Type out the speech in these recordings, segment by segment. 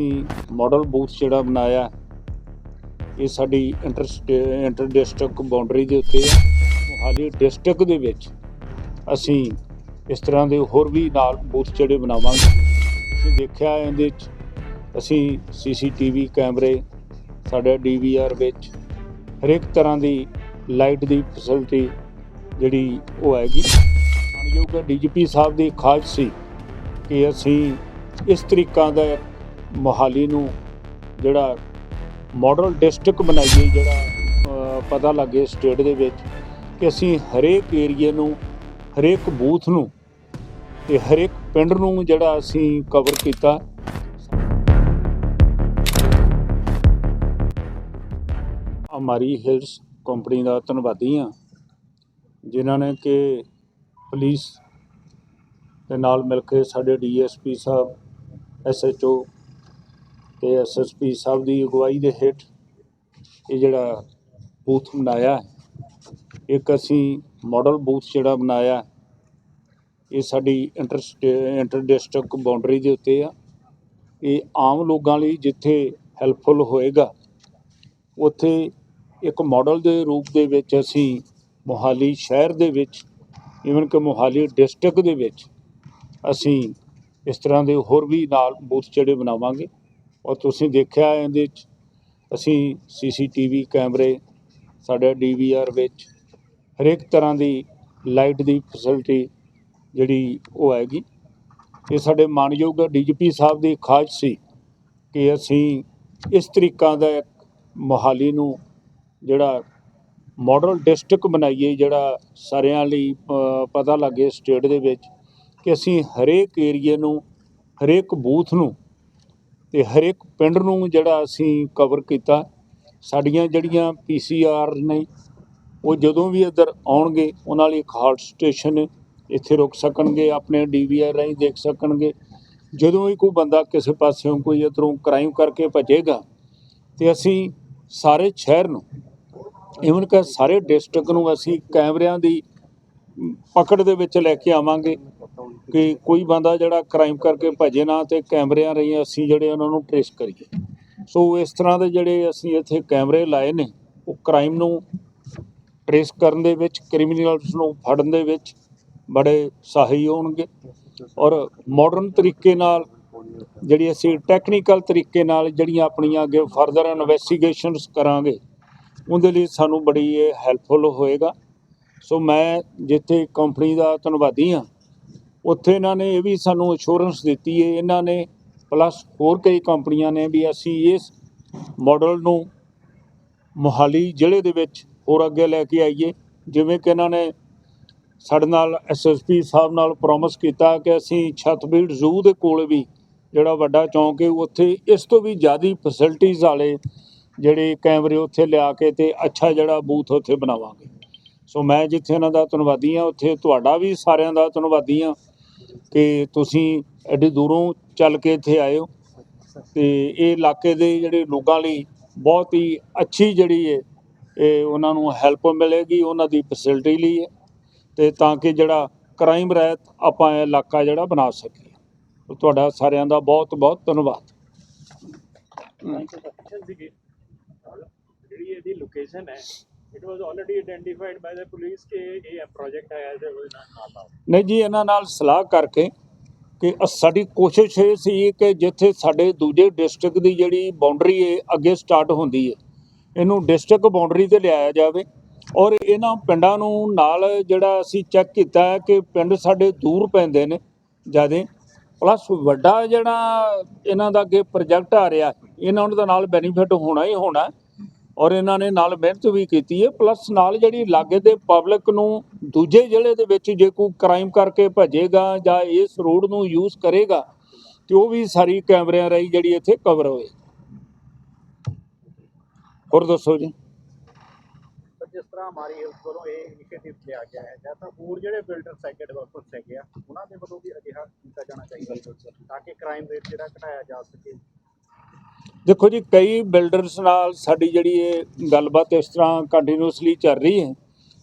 ਅਸੀਂ model booth ਜਿਹੜਾ ਬਣਾਇਆ, ਇਹ ਸਾਡੀ ਇੰਟਰ ਇੰਟਰ ਡਿਸਟ੍ਰਿਕਟ ਬਾਉਂਡਰੀ ਦੇ ਉੱਤੇ ਹੈ। ਮੋਹਾਲੀ ਡਿਸਟ੍ਰਿਕਟ ਦੇ ਵਿੱਚ ਅਸੀਂ ਇਸ ਤਰ੍ਹਾਂ ਦੇ ਹੋਰ ਵੀ ਨਾਲ ਬੂਥ ਜਿਹੜੇ ਬਣਾਵਾਂਗੇ। ਤੁਸੀਂ ਦੇਖਿਆ ਇਹਦੇ ਵਿੱਚ, ਅਸੀਂ ਸੀਸੀਟੀਵੀ ਕੈਮਰੇ, ਸਾਡੇ ਡੀਵੀਆਰ ਵਿੱਚ ਹਰੇਕ ਤਰ੍ਹਾਂ ਦੀ ਲਾਈਟ ਦੀ ਫੈਸਿਲਿਟੀ ਜਿਹੜੀ ਉਹ ਹੈਗੀ ਮਾਨਯੋਗ ਡੀਜੀਪੀ ਸਾਹਿਬ ਦੀ ਖਾਜ ਸੀ ਕਿ ਅਸੀਂ ਇਸ ਤਰੀਕਾ ਦਾ ਮੋਹਾਲੀ ਨੂੰ ਜਿਹੜਾ ਮਾਡਲ ਡਿਸਟ੍ਰਿਕਟ ਬਣਾਈਏ ਜਿਹੜਾ ਅ, ਪਤਾ ਲੱਗੇ ਸਟੇਟ ਦੇ ਵਿੱਚ ਕਿ ਅਸੀਂ ਹਰੇਕ ਏਰੀਏ ਨੂੰ ਹਰੇਕ ਬੂਥ ਨੂੰ ਤੇ ਹਰੇਕ ਪਿੰਡ ਨੂੰ ਜਿਹੜਾ ਅਸੀਂ ਕਵਰ ਕੀਤਾ। ਅਮਾਰੀ ਹਿਲਸ ਕੰਪਨੀ ਦਾ ਧੰਨਵਾਦੀ ਹਾਂ ਜਿਨ੍ਹਾਂ ਨੇ ਕਿ ਪੁਲਿਸ ਦੇ ਨਾਲ ਮਿਲ ਕੇ ਸਾਡੇ ਡੀਐਸਪੀ ਸਾਹਿਬ ਐਸਐਚਓ ਤੇ ਐਸਐਸਪੀ ਸਾਹਿਬ ਦੀ ਅਗਵਾਈ ਦੇ ਹੇਠ ਇਹ ਜਿਹੜਾ ਬੂਥ ਬਣਾਇਆ ਇੱਕ ਅਸੀਂ ਮਾਡਲ ਬੂਥ ਜਿਹੜਾ ਬਣਾਇਆ ਇਹ ਸਾਡੀ ਇੰਟਰ ਇੰਟਰ ਡਿਸਟ੍ਰਿਕਟ ਬਾਉਂਡਰੀ ਦੇ ਉੱਤੇ ਆ। ਇਹ ਆਮ ਲੋਕਾਂ ਲਈ ਜਿੱਥੇ ਹੈਲਪਫੁਲ ਹੋਏਗਾ, ਉੱਥੇ ਇੱਕ ਮਾਡਲ ਦੇ ਰੂਪ ਦੇ ਵਿੱਚ ਅਸੀਂ ਮੋਹਾਲੀ ਸ਼ਹਿਰ ਦੇ ਵਿੱਚ ਇਵਨ ਕਿ ਮੋਹਾਲੀ ਡਿਸਟ੍ਰਿਕਟ ਦੇ ਵਿੱਚ ਅਸੀਂ ਇਸ ਤਰ੍ਹਾਂ ਦੇ ਹੋਰ ਵੀ ਨਾਲ ਬੂਥ ਜਿਹੜੇ ਬਣਾਵਾਂਗੇ। ਔਰ ਤੁਸੀਂ ਦੇਖਿਆ ਇਹਦੇ ਵਿੱਚ ਅਸੀਂ ਸੀਸੀਟੀਵੀ ਕੈਮਰੇ ਸਾਡੇ ਡੀਵੀਆਰ ਵਿੱਚ ਹਰੇਕ ਤਰ੍ਹਾਂ ਦੀ ਲਾਈਟ ਦੀ ਫੈਸਿਲਿਟੀ ਜਿਹੜੀ ਉਹ ਹੈਗੀ ਇਹ ਸਾਡੇ ਮਾਨਯੋਗ ਡੀਜੀਪੀ ਸਾਹਿਬ ਦੀ ਖਾਜ ਸੀ ਕਿ ਅਸੀਂ ਇਸ ਤਰੀਕਾ ਦਾ ਮੋਹਾਲੀ ਨੂੰ ਜਿਹੜਾ ਮਾਡਲ ਡਿਸਟ੍ਰਿਕਟ ਬਣਾਈਏ ਜਿਹੜਾ ਸਾਰਿਆਂ ਲਈ ਅ, ਪਤਾ ਲੱਗੇ ਸਟੇਟ ਦੇ ਵਿੱਚ ਕਿ ਅਸੀਂ ਹਰੇਕ ਏਰੀਏ ਨੂੰ ਹਰੇਕ ਬੂਥ ਨੂੰ ਤੇ ਹਰੇਕ ਪਿੰਡ ਨੂੰ ਜਿਹੜਾ ਅਸੀਂ ਕਵਰ ਕੀਤਾ। ਸਾਡੀਆਂ ਜਿਹੜੀਆਂ ਪੀਸੀਆਰ ਨੇ, ਉਹ ਜਦੋਂ ਵੀ ਇੱਧਰ ਆਉਣਗੇ, ਉਹਨਾਂ ਲਈ ਇੱਕ ਹਾਲਟ ਸਟੇਸ਼ਨ ਇੱਥੇ ਰੁਕ ਸਕਣਗੇ, ਆਪਣੇ ਡੀਵੀਆਰ ਰਾਹੀਂ ਦੇਖ ਸਕਣਗੇ। ਜਦੋਂ ਵੀ ਕੋਈ ਬੰਦਾ ਕਿਸੇ ਪਾਸਿਓਂ ਕੋਈ ਇੱਧਰੋਂ ਕ੍ਰਾਈਮ ਕਰਕੇ ਭੱਜੇਗਾ, ਤੇ ਅਸੀਂ ਸਾਰੇ ਸ਼ਹਿਰ ਨੂੰ ਇਵਨ ਕਿ ਸਾਰੇ ਡਿਸਟ੍ਰਿਕਟ ਨੂੰ ਅਸੀਂ ਕੈਮਰਿਆਂ ਦੀ ਪਕੜ ਦੇ ਵਿੱਚ ਲੈ ਕੇ ਆਵਾਂਗੇ। ਕਿ ਕੋਈ ਬੰਦਾ ਜਿਹੜਾ ਕ੍ਰਾਈਮ ਕਰਕੇ ਭੱਜੇ ਨਾ ਤੇ ਕੈਮਰਿਆਂ ਰਾਹੀਂ ਅਸੀਂ ਜਿਹੜੇ ਉਹਨਾਂ ਨੂੰ ਟ੍ਰੇਸ ਕਰੀਏ। ਸੋ ਇਸ ਤਰ੍ਹਾਂ ਦੇ ਜਿਹੜੇ ਅਸੀਂ ਇੱਥੇ ਕੈਮਰੇ ਲਾਏ ਨੇ, ਉਹ ਕ੍ਰਾਈਮ ਨੂੰ ਟ੍ਰੇਸ ਕਰਨ ਦੇ ਵਿੱਚ ਕ੍ਰਿਮੀਨਲਸ ਨੂੰ ਫੜਨ ਦੇ ਵਿੱਚ ਬੜੇ ਸਹਾਈ ਹੋਣਗੇ। ਔਰ ਮਾਡਰਨ ਤਰੀਕੇ ਨਾਲ ਜਿਹੜੀ ਅਸੀਂ ਟੈਕਨੀਕਲ ਤਰੀਕੇ ਨਾਲ ਜਿਹੜੀਆਂ ਆਪਣੀਆਂ ਅੱਗੇ ਫਰਦਰ ਇਨਵੈਸਟੀਗੇਸ਼ਨਸ ਕਰਾਂਗੇ, ਉਹਦੇ ਲਈ ਸਾਨੂੰ ਬੜੀ ਇਹ ਹੈਲਪਫੁਲ ਹੋਏਗਾ। ਸੋ ਮੈਂ ਜਿੱਥੇ ਕੰਪਨੀ ਦਾ ਧੰਨਵਾਦੀ ਹਾਂ ਉੱਥੇ ਇਹਨਾਂ ਨੇ ਇਹ ਵੀ ਸਾਨੂੰ ਅਸ਼ੋਰੈਂਸ ਦਿੱਤੀ ਹੈ, ਇਹਨਾਂ ਨੇ ਪਲੱਸ ਹੋਰ ਕਈ ਕੰਪਨੀਆਂ ਨੇ ਵੀ ਅਸੀਂ ਇਸ ਮਾਡਲ ਨੂੰ ਮੋਹਾਲੀ ਜ਼ਿਲ੍ਹੇ ਦੇ ਵਿੱਚ ਹੋਰ ਅੱਗੇ ਲੈ ਕੇ ਆਈਏ। ਜਿਵੇਂ ਕਿ ਇਹਨਾਂ ਨੇ ਸਾਡੇ ਨਾਲ ਐਸਐਸਪੀ ਸਾਹਿਬ ਨਾਲ ਪ੍ਰੋਮਿਸ ਕੀਤਾ ਕਿ ਅਸੀਂ ਛਤਬੀੜ ਜ਼ੂ ਦੇ ਕੋਲ ਵੀ ਜਿਹੜਾ ਵੱਡਾ ਚੌਂਕ ਹੈ, ਉੱਥੇ ਇਸ ਤੋਂ ਵੀ ਜ਼ਿਆਦੀ ਫੈਸਿਲਿਟੀਆਂ ਵਾਲੇ ਜਿਹੜੇ ਕੈਮਰੇ ਉੱਥੇ ਲਿਆ ਕੇ ਤੇ ਅੱਛਾ ਜਿਹੜਾ ਬੂਥ ਉੱਥੇ ਬਣਾਵਾਂਗੇ। ਸੋ ਮੈਂ ਜਿੱਥੇ ਇਹਨਾਂ ਦਾ ਧੰਨਵਾਦੀ ਹਾਂ, ਉੱਥੇ ਤੁਹਾਡਾ ਵੀ ਸਾਰਿਆਂ ਦਾ ਧੰਨਵਾਦੀ ਹਾਂ। ਕਿ ਤੁਸੀਂ ਐਡੀ ਦੂਰੋਂ ਚੱਲ ਕੇ ਇੱਥੇ ਆਏ ਹੋ। ਤੇ ਇਹ ਇਲਾਕੇ ਦੇ ਜਿਹੜੇ ਲੋਕਾਂ ਲਈ ਬਹੁਤ ਹੀ ਅੱਛੀ ਜਿਹੜੀ ਹੈ ਇਹ ਉਹਨਾਂ ਨੂੰ ਹੈਲਪ ਮਿਲੇਗੀ ਉਹਨਾਂ ਦੀ ਫੈਸਿਲਿਟੀ ਲਈ ਹੈ। ਤੇ ਤਾਂ ਕਿ ਜਿਹੜਾ ਕ੍ਰਾਈਮ ਰਹਿਤ ਆਪਾਂ ਇਹ ਇਲਾਕਾ ਜਿਹੜਾ ਬਣਾ ਸਕੀਏ। ਤੁਹਾਡਾ ਸਾਰਿਆਂ ਦਾ ਬਹੁਤ ਬਹੁਤ ਧੰਨਵਾਦ। ਜਿਹੜੀ ਇਹਦੀ ਲੋਕੇਸ਼ਨ ਹੈ it was already identified by the police ਕਿ ਇਹ ਪ੍ਰੋਜੈਕਟ ਹੈ ਐਜ਼ ਅ ਨਾਲ ਆਊਟ ਨਹੀਂ ਜੀ ਇਹਨਾਂ ਨਾਲ ਸਲਾਹ ਕਰਕੇ ਕਿ ਸਾਡੀ ਕੋਸ਼ਿਸ਼ ਇਹ ਸੀ ਕਿ ਜਿੱਥੇ ਸਾਡੇ ਦੂਜੇ ਡਿਸਟ੍ਰਿਕਟ ਦੀ ਜਿਹੜੀ ਬਾਉਂਡਰੀ ਹੈ ਅੱਗੇ ਸਟਾਰਟ ਹੁੰਦੀ ਹੈ ਇਹਨੂੰ ਡਿਸਟ੍ਰਿਕਟ ਬਾਉਂਡਰੀ ਤੇ ਲਿਆਇਆ ਜਾਵੇ ਔਰ ਇਹਨਾਂ ਪਿੰਡਾਂ ਨੂੰ ਨਾਲ ਜਿਹੜਾ ਅਸੀਂ ਚੈੱਕ ਕੀਤਾ ਹੈ ਕਿ ਪਿੰਡ ਸਾਡੇ ਦੂਰ ਪੈਂਦੇ ਨੇ ਜਿਆਦੇ ਪਲੱਸ ਵੱਡਾ ਜਿਹੜਾ ਇਹਨਾਂ ਦਾ ਅੱਗੇ ਪ੍ਰੋਜੈਕਟ ਆ ਰਿਹਾ ਇਹਨਾਂ ਨੂੰ ਤਾਂ ਨਾਲ ਬੈਨੀਫਿਟ ਹੋਣਾ ਹੀ ਹੋਣਾ ਔਰ ਇਹਨਾਂ ਨੇ ਨਾਲ ਮਿਹਨਤ ਵੀ ਕੀਤੀ ਹੈ ਪਲੱਸ ਨਾਲ ਜਿਹੜੀ ਲਾਗੇ ਦੇ ਪਬਲਿਕ ਨੂੰ ਦੂਜੇ ਜ਼ਿਲ੍ਹੇ ਦੇ ਵਿੱਚ ਜੇ ਕੋਈ ਕ੍ਰਾਈਮ ਕਰਕੇ ਭੱਜੇਗਾ ਜਾਂ ਇਸ ਰੋਡ ਨੂੰ ਯੂਜ਼ ਕਰੇਗਾ, ਤੇ ਉਹ ਵੀ ਸਾਰੀ ਕੈਮਰਿਆਂ ਰਾਹੀਂ ਜਿਹੜੀ ਇੱਥੇ ਕਵਰ ਹੋਏ ਹੋਰ ਦੱਸੋ ਜੀ। ਪਰ ਜਿਸ ਤਰ੍ਹਾਂ ਹਮਾਰੀ ਹੈਲਥ ਵੱਲੋਂ ਇਹ ਇਨੀਸ਼ੀਏਟਿਵ ਲਿਆ ਗਿਆ ਹੈ, ਜਾਂ ਤਾਂ ਹੋਰ ਜਿਹੜੇ ਬਿਲਡਰਸ ਹੈਗੇ ਡਿਵੈਲਪਰਸ ਹੈਗੇ ਆ, ਉਹਨਾਂ ਦੇ ਵੱਲੋਂ ਵੀ ਅਜਿਹਾ ਕੀਤਾ ਜਾਣਾ ਚਾਹੀਦਾ ਤਾਂ ਕਿ ਕ੍ਰਾਈਮ ਰੇਟ ਜਿਹੜਾ ਘਟਾਇਆ ਜਾ ਸਕੇ। ਦੇਖੋ ਜੀ, ਕਈ ਬਿਲਡਰਸ ਨਾਲ ਸਾਡੀ ਜਿਹੜੀ ਇਹ ਗੱਲਬਾਤ ਇਸ ਤਰ੍ਹਾਂ ਕੰਟੀਨਿਊਸਲੀ ਚੱਲ ਰਹੀ ਹੈ।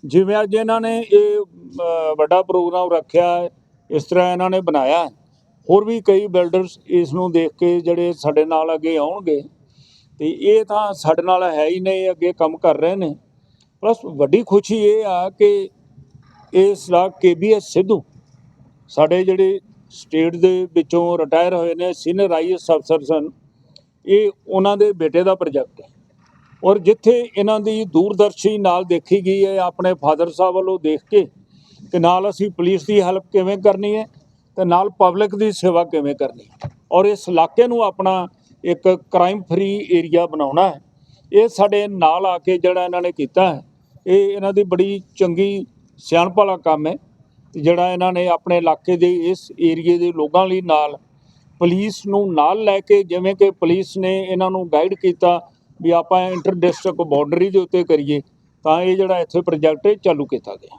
ਜਿਵੇਂ ਅੱਜ ਇਹਨਾਂ ਨੇ ਇਹ ਵੱਡਾ ਪ੍ਰੋਗਰਾਮ ਰੱਖਿਆ ਇਸ ਤਰ੍ਹਾਂ ਇਹਨਾਂ ਨੇ ਬਣਾਇਆ ਹੋਰ ਵੀ ਕਈ ਬਿਲਡਰਸ ਇਸ ਨੂੰ ਦੇਖ ਕੇ ਜਿਹੜੇ ਸਾਡੇ ਨਾਲ ਅੱਗੇ ਆਉਣਗੇ, ਤੇ ਇਹ ਤਾਂ ਸਾਡੇ ਨਾਲ ਹੈ ਹੀ ਨਹੀਂ, ਅੱਗੇ ਕੰਮ ਕਰ ਰਹੇ ਨੇ। ਪਲੱਸ ਵੱਡੀ ਖੁਸ਼ੀ ਇਹ ਆ ਕਿ ਇਸ ਦਾ ਕੇਬੀਐਸ ਸਿੱਧੂ, ਸਾਡੇ ਜਿਹੜੇ ਸਟੇਟ ਦੇ ਵਿੱਚੋਂ ਰਿਟਾਇਰ ਹੋਏ ਨੇ ਸੀਨੀਅਰ ਆਈਐਸ ਅਫਸਰ ਸਨ ਇਹ ਉਹਨਾਂ ਦੇ ਬੇਟੇ ਦਾ ਪ੍ਰੋਜੈਕਟ ਹੈ। ਔਰ ਜਿੱਥੇ ਇਹਨਾਂ ਦੀ ਦੂਰਦਰਸ਼ੀ ਨਾਲ ਦੇਖੀ ਗਈ ਹੈ, ਆਪਣੇ ਫਾਦਰ ਸਾਹਿਬ ਵੱਲੋਂ ਦੇਖ ਕੇ ਕਿ ਨਾਲ ਅਸੀਂ ਪੁਲਿਸ ਦੀ ਹੈਲਪ ਕਿਵੇਂ ਕਰਨੀ ਹੈ ਤੇ ਨਾਲ ਪਬਲਿਕ ਦੀ ਸੇਵਾ ਕਿਵੇਂ ਕਰਨੀ ਹੈ। ਔਰ ਇਸ ਇਲਾਕੇ ਨੂੰ ਆਪਣਾ ਇੱਕ ਕ੍ਰਾਈਮ ਫਰੀ ਏਰੀਆ ਬਣਾਉਣਾ ਹੈ। ਇਹ ਸਾਡੇ ਨਾਲ ਆ ਕੇ ਜਿਹੜਾ ਇਹਨਾਂ ਨੇ ਕੀਤਾ ਹੈ, ਇਹ ਇਹਨਾਂ ਦੀ ਬੜੀ ਚੰਗੀ ਸਿਆਣਪ ਵਾਲਾ ਕੰਮ ਹੈ। ਤੇ ਜਿਹੜਾ ਇਹਨਾਂ ਨੇ ਆਪਣੇ ਇਲਾਕੇ ਦੇ ਇਸ ਏਰੀਏ ਦੇ ਲੋਕਾਂ ਲਈ ਨਾਲ ਪੁਲਿਸ ਨੂੰ ਨਾਲ ਲੈ ਕੇ ਜਿਵੇਂ ਕਿ ਪੁਲਿਸ ਨੇ ਇਹਨਾਂ ਨੂੰ ਗਾਈਡ ਕੀਤਾ ਵੀ ਆਪਾਂ ਇੰਟਰ ਡਿਸਟ੍ਰਿਕਟ ਬਾਰਡਰੀ ਦੇ ਉੱਤੇ ਕਰੀਏ ਤਾਂ ਇਹ ਜਿਹੜਾ ਇੱਥੇ ਪ੍ਰੋਜੈਕਟ ਚਾਲੂ ਕੀਤਾ ਗਿਆ।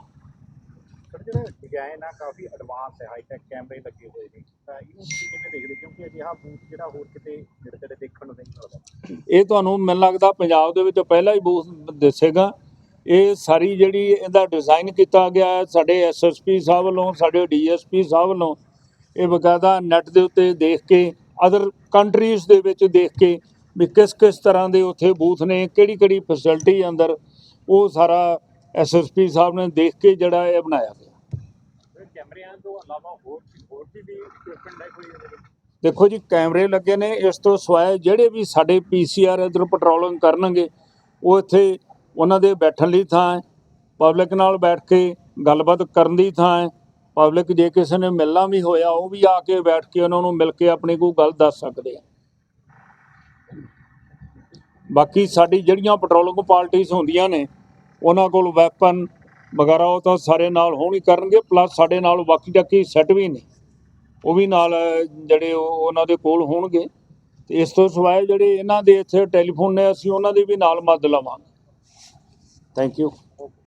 ਸਰ ਜਿਹੜਾ ਡਿਜ਼ਾਈਨ ਆ ਕਾਫੀ ਐਡਵਾਂਸ ਹੈ ਹਾਈ ਟੈਕ ਕੈਮਰੇ ਲੱਗੇ ਹੋਏ ਨੇ। ਤਾਂ ਇਹਨੂੰ ਤੁਸੀਂ ਕਿਵੇਂ ਦੇਖਦੇ ਹੋ? ਕਿਉਂਕਿ ਅਜਿਹਾ ਬੂਥ ਜਿਹੜਾ ਹੋਰ ਕਿਤੇ ਨੇੜੇ ਤੇੜੇ ਦੇਖਣ ਨੂੰ ਨਹੀਂ ਮਿਲਦਾ। ਇਹ ਤੁਹਾਨੂੰ ਮੈਨੂੰ ਲੱਗਦਾ ਪੰਜਾਬ ਦੇ ਵਿੱਚ ਪਹਿਲਾ ਹੀ ਬੂਥ ਦੱਸੇਗਾ। ਇਹ ਸਾਰੀ ਜਿਹੜੀ ਇਹਦਾ ਡਿਜ਼ਾਈਨ ਕੀਤਾ ਗਿਆ ਸਾਡੇ ਐਸਐਸਪੀ ਸਾਹਿਬ ਵੱਲੋਂ ਸਾਡੇ ਡੀਐਸਪੀ ਸਾਹਿਬ ਵੱਲੋਂ ਇਹ ਬਕਾਇਦਾ ਨੈਟ ਦੇ ਉੱਤੇ ਦੇਖ ਕੇ ਅਦਰ ਕੰਟਰੀਜ਼ ਦੇ ਵਿੱਚ ਦੇਖ ਕੇ ਵੀ ਕਿਸ ਕਿਸ ਤਰ੍ਹਾਂ ਦੇ ਉੱਥੇ ਬੂਥ ਨੇ ਕਿਹੜੀ ਕਿਹੜੀ ਫੈਸਿਲਿਟੀ ਅੰਦਰ ਉਹ ਸਾਰਾ ਐਸਐਸਪੀ ਸਾਹਿਬ ਨੇ ਦੇਖ ਕੇ ਜਿਹੜਾ ਇਹ ਬਣਾਇਆ ਗਿਆ ਕੈਮਰਿਆਂ ਤੋਂ ਇਲਾਵਾ ਹੋਰ ਹੋਰ ਦੀ ਵੀ ਇਕਵਿਪਮੈਂਟ ਹੈ ਕੋਈ ਇਹਦੇ ਵਿੱਚ? ਦੇਖੋ ਜੀ ਕੈਮਰੇ ਲੱਗੇ ਨੇ ਇਸ ਤੋਂ ਸਿਵਾਏ ਜਿਹੜੇ ਵੀ ਸਾਡੇ ਪੀਸੀਆਰ ਇਧਰ ਪੈਟਰੋਲਿੰਗ ਕਰਨਗੇ ਉਹ ਇੱਥੇ ਉਹਨਾਂ ਦੇ ਬੈਠਣ ਲਈ ਥਾਂ ਹੈ ਪਬਲਿਕ ਨਾਲ ਬੈਠ ਕੇ ਗੱਲਬਾਤ ਕਰਨ ਦੀ ਥਾਂ ਹੈ ਪਬਲਿਕ ਜੇ ਕਿਸੇ ਨੇ ਮਿਲਣਾ ਵੀ ਹੋਇਆ, ਉਹ ਵੀ ਆ ਕੇ ਬੈਠ ਕੇ ਉਹਨਾਂ ਨੂੰ ਮਿਲ ਕੇ ਆਪਣੀ ਕੋਈ ਗੱਲ ਦੱਸ ਸਕਦੇ ਆ। ਬਾਕੀ ਸਾਡੀ ਜਿਹੜੀਆਂ ਪੈਟਰੋਲਿੰਗ ਪਾਰਟੀਆਂ ਹੁੰਦੀਆਂ ਨੇ, ਉਹਨਾਂ ਕੋਲ ਵੈਪਨ ਵਗੈਰਾ ਉਹ ਤਾਂ ਸਾਰੇ ਨਾਲ ਹੋਣ ਹੀ ਕਰਨਗੇ, ਪਲੱਸ ਸਾਡੇ ਨਾਲ ਬਾਕੀ ਟੱਕੀ ਸੈੱਟ ਵੀ ਨੇ ਉਹ ਵੀ ਨਾਲ ਜਿਹੜੇ ਉਹ- ਉਹਨਾਂ ਦੇ ਕੋਲ ਹੋਣਗੇ। ਤੇ ਇਸ ਤੋਂ ਸਿਵਾਏ ਜਿਹੜੇ ਇਹਨਾਂ ਦੇ ਇੱਥੇ ਟੈਲੀਫੋਨ ਨੇ, ਅਸੀਂ ਉਹਨਾਂ ਦੀ ਵੀ ਨਾਲ ਮਦਦ ਲਵਾਂਗੇ। Thank you